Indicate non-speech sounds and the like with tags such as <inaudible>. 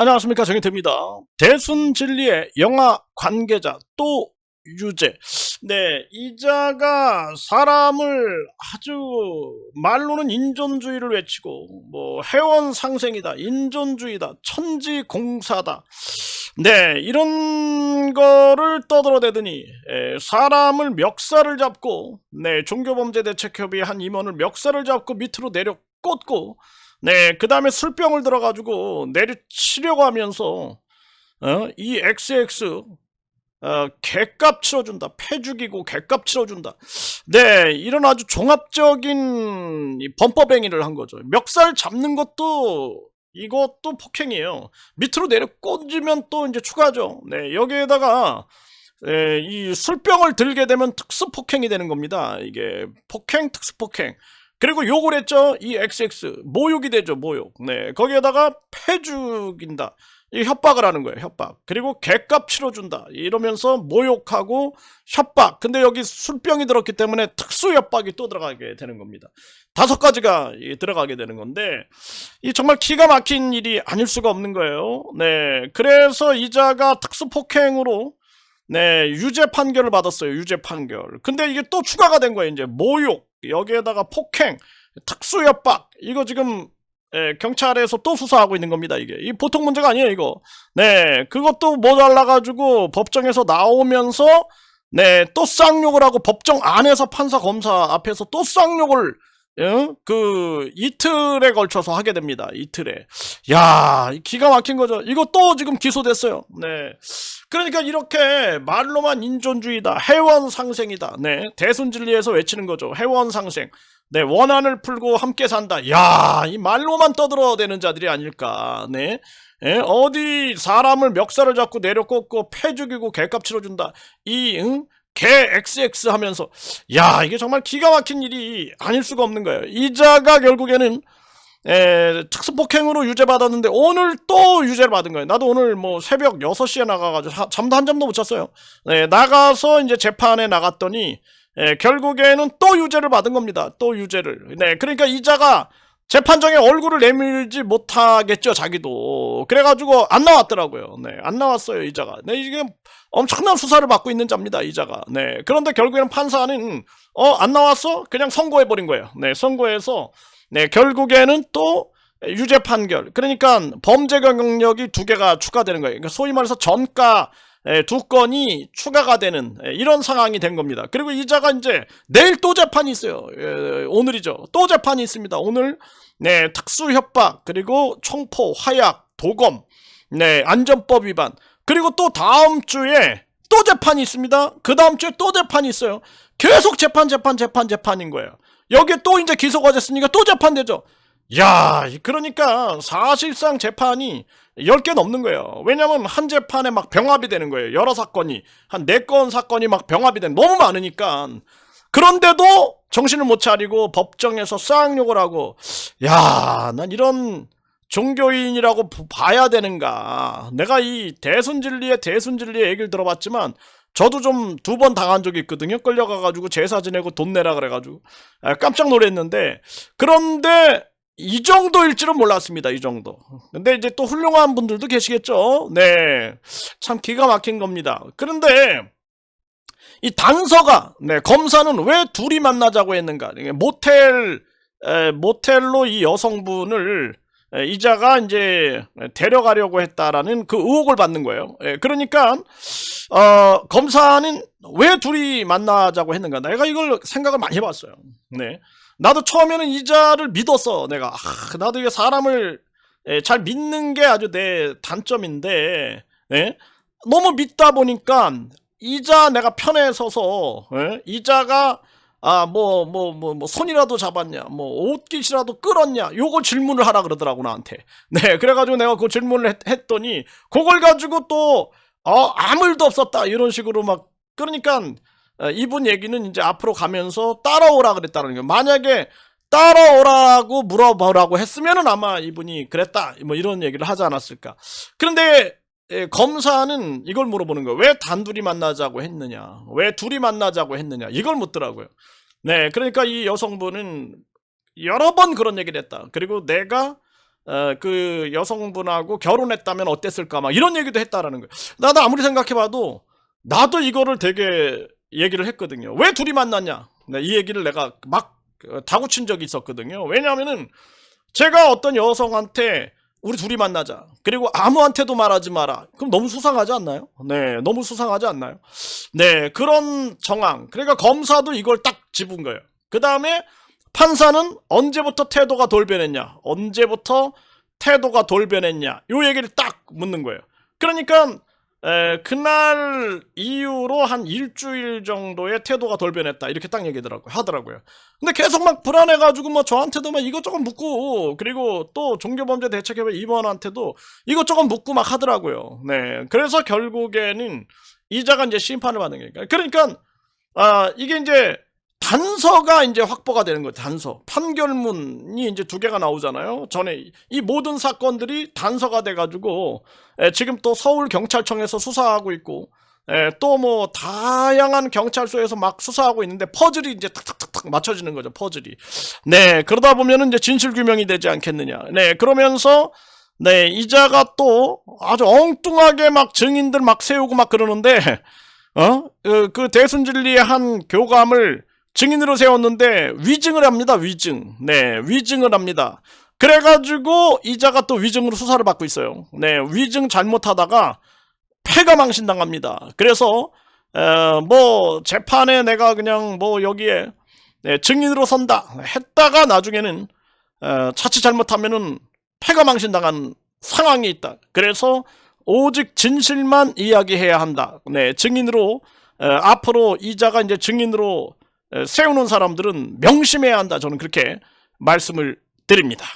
안녕하십니까 정희태입니다. 대순진리의 영화 관계자 또 유죄. 네, 이자가 사람을 아주 말로는 인존주의를 외치고 뭐 해원 상생이다, 인존주의다, 천지공사다. 네, 이런 거를 떠들어대더니 에, 사람을 멱살을 잡고 네, 종교범죄대책협의 한 임원을 멱살을 잡고 밑으로 내려 꽂고 네, 그 다음에 술병을 들어가지고 내리치려고 하면서, 어, 이 XX, 어, 개값 치러준다. 패 죽이고 개값 치러준다. 네, 이런 아주 종합적인 이 범법 행위를 한 거죠. 멱살 잡는 것도, 이것도 폭행이에요. 밑으로 내려 꽂으면 또 이제 추가죠. 네, 여기에다가, 에, 이 술병을 들게 되면 특수 폭행이 되는 겁니다. 이게 폭행, 특수 폭행. 그리고 욕을 했죠. 이 XX 모욕이 되죠. 모욕. 네 거기에다가 패 죽인다. 이 협박을 하는 거예요. 협박. 그리고 개값 치러준다. 이러면서 모욕하고 협박. 근데 여기 술병이 들었기 때문에 특수 협박이 또 들어가게 되는 겁니다. 다섯 가지가 이 들어가게 되는 건데 이 정말 기가 막힌 일이 아닐 수가 없는 거예요. 네. 그래서 이자가 특수 폭행으로 네, 유죄 판결을 받았어요. 유죄 판결. 근데 이게 또 추가가 된 거예요. 이제 모욕, 여기에다가 폭행, 특수 협박. 이거 지금 예, 경찰에서 또 수사하고 있는 겁니다. 이게 이 보통 문제가 아니에요. 이거. 네, 그것도 모자라 가지고 법정에서 나오면서 네, 또 쌍욕을 하고 법정 안에서 판사 검사 앞에서 또 쌍욕을 예? 그 이틀에 걸쳐서 하게 됩니다. 이틀에. 야, 기가 막힌 거죠. 이거 또 지금 기소됐어요. 네. 그러니까 이렇게 말로만 인존주의다, 해원 상생이다. 네, 대순진리에서 외치는 거죠. 해원 상생. 네, 원한을 풀고 함께 산다. 야, 이 말로만 떠들어대는 자들이 아닐까. 네. 예, 어디 사람을 멱살을 잡고 내려 꽂고 패 죽이고 개값 치러준다. 이 응? 개 XX 하면서 야 이게 정말 기가 막힌 일이 아닐 수가 없는 거예요. 이자가 결국에는 에, 특수폭행으로 유죄받았는데 오늘 또 유죄를 받은 거예요. 나도 오늘 뭐 새벽 6시에 나가가지고 하- 잠도 한 잠도 못 잤어요. 네, 나가서 이제 재판에 나갔더니 에, 결국에는 또 유죄를 받은 겁니다. 또 유죄를. 네, 그러니까 이자가 재판장에 얼굴을 내밀지 못하겠죠, 자기도. 그래가지고 안 나왔더라고요. 네, 안 나왔어요, 이자가. 네, 이게 엄청난 수사를 받고 있는 자입니다, 이자가. 네, 그런데 결국에는 판사는 어, 안 나왔어? 그냥 선고해 버린 거예요. 네, 선고해서 네, 결국에는 또 유죄 판결. 그러니까 범죄 경력이 두 개가 추가되는 거예요. 그러니까 소위 말해서 전가 에, 두 건이 추가가 되는 에, 이런 상황이 된 겁니다. 그리고 이자가 이제 내일 또 재판이 있어요. 에, 오늘이죠. 또 재판이 있습니다. 오늘 네 특수 협박 그리고 총포 화약 도검 네 안전법 위반 그리고 또 다음 주에 또 재판이 있습니다. 그 다음 주에 또 재판이 있어요. 계속 재판 재판 재판 재판인 거예요. 여기에 또 이제 기소가 됐으니까 또 재판되죠. 야, 그러니까 사실상 재판이 10개 넘는 거예요. 왜냐면 한 재판에 막 병합이 되는 거예요. 여러 사건이. 한 4건 사건이 막 병합이 되는 너무 많으니까. 그런데도 정신을 못 차리고 법정에서 쌍욕을 하고 야, 난 이런 종교인이라고 부- 봐야 되는가. 내가 이 대순진리의 대순진리의 얘기를 들어봤지만 저도 좀 두 번 당한 적이 있거든요. 끌려가가지고 제사 지내고 돈 내라 그래가지고 아, 깜짝 놀랐는데 그런데 이 정도일 줄은 몰랐습니다. 이 정도. 근데 이제 또 훌륭한 분들도 계시겠죠. 네, 참 기가 막힌 겁니다. 그런데 이 단서가 네 검사는 왜 둘이 만나자고 했는가? 모텔 에, 모텔로 이 여성분을 에, 이자가 이제 데려가려고 했다라는 그 의혹을 받는 거예요. 예, 그러니까 어, 검사는 왜 둘이 만나자고 했는가? 내가 이걸 생각을 많이 해봤어요. 네. 나도 처음에는 이자를 믿었어. 내가 아, 나도 이게 사람을 예, 잘 믿는 게 아주 내 단점인데 예? 너무 믿다 보니까 이자 내가 편에 서서 예? 이자가 아 뭐 뭐 뭐 뭐 손이라도 잡았냐 뭐 옷깃이라도 끌었냐 요거 질문을 하라 그러더라고 나한테 <laughs> 네 그래가지고 내가 그 질문을 했, 했더니 그걸 가지고 또 어, 아무 일도 없었다 이런 식으로 막 그러니까 어, 이분 얘기는 이제 앞으로 가면서 따라오라 그랬다는 거예요. 만약에 따라오라고 물어보라고 했으면은 아마 이분이 그랬다 뭐 이런 얘기를 하지 않았을까. 그런데 예, 검사는 이걸 물어보는 거예요. 왜 단둘이 만나자고 했느냐? 왜 둘이 만나자고 했느냐? 이걸 묻더라고요. 네, 그러니까 이 여성분은 여러 번 그런 얘기를 했다. 그리고 내가 어, 그 여성분하고 결혼했다면 어땠을까 막 이런 얘기도 했다라는 거예요. 나도 아무리 생각해봐도 나도 이거를 되게 얘기를 했거든요. 왜 둘이 만났냐? 네, 이 얘기를 내가 막 어, 다구친 적이 있었거든요. 왜냐하면은 제가 어떤 여성한테 우리 둘이 만나자. 그리고 아무한테도 말하지 마라. 그럼 너무 수상하지 않나요? 네, 너무 수상하지 않나요? 네, 그런 정황. 그러니까 검사도 이걸 딱 집은 거예요. 그 다음에 판사는 언제부터 태도가 돌변했냐? 언제부터 태도가 돌변했냐? 요 얘기를 딱 묻는 거예요. 그러니까 에, 그날 이후로 한 일주일 정도의 태도가 돌변했다. 이렇게 딱 얘기더라고요 하더라고요. 근데 계속 막 불안해가지고 뭐 저한테도 막 이것저것 묻고 그리고 또 종교범죄 대책협회 임원한테도 이것저것 묻고 막 하더라고요. 네. 그래서 결국에는 이자가 이제 심판을 받는 거니까. 그러니까 아 이게 이제 단서가 이제 확보가 되는 거예요. 단서. 판결문이 이제 두 개가 나오잖아요. 전에 이- 이 모든 사건들이 단서가 돼 가지고 에, 지금 또 서울 경찰청에서 수사하고 있고 또 뭐 다양한 경찰서에서 막 수사하고 있는데 퍼즐이 이제 탁탁탁탁 맞춰지는 거죠. 퍼즐이. 네 그러다 보면은 이제 진실 규명이 되지 않겠느냐. 네 그러면서 네 이자가 또 아주 엉뚱하게 막 증인들 막 세우고 막 그러는데 어? 그, 그 대순진리의 한 교감을 증인으로 세웠는데 위증을 합니다. 위증. 네, 위증을 합니다. 그래가지고 이자가 또 위증으로 수사를 받고 있어요. 네, 위증 잘못하다가 패가 망신당합니다. 그래서 에, 뭐 재판에 내가 그냥 뭐 여기에 네, 증인으로 선다 했다가 나중에는 에, 자칫 잘못하면은 패가 망신당한 상황이 있다. 그래서 오직 진실만 이야기해야 한다. 네, 증인으로 에, 앞으로 이자가 이제 증인으로 에, 세우는 사람들은 명심해야 한다. 저는 그렇게 말씀을 드립니다.